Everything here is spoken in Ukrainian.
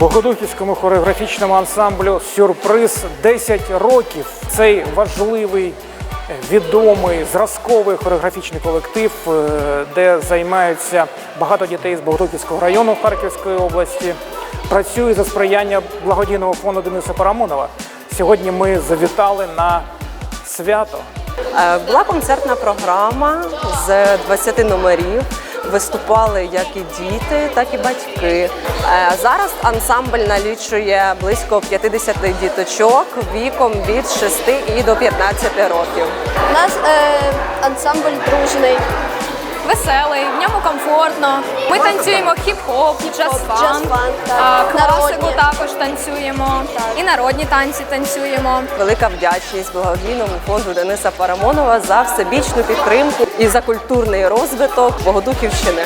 Богодухівському хореографічному ансамблю Сюрприз 10 років. Цей важливий, відомий, зразковий хореографічний колектив, е, де займаються багато дітей з Богодухівського району Харківської області. Працює за сприяння благодійного фонду Дениса Парамонова. Сьогодні ми завітали на свято. Е, Була концертна програма з 20 номерів. Виступали як і діти, так і батьки. Е, Зараз ансамбль налічує близько 50 діточок віком від 6 і до 15 років. У нас е, ансамбль дружний. Веселий, в ньому комфортно. Ми танцюємо хіп-хоп, джаз-фанк, класику також танцюємо, і народні танці танцюємо. Велика вдячність благодійному фонду Дениса Парамонова за всебічну підтримку і за культурний розвиток Богодухівщини.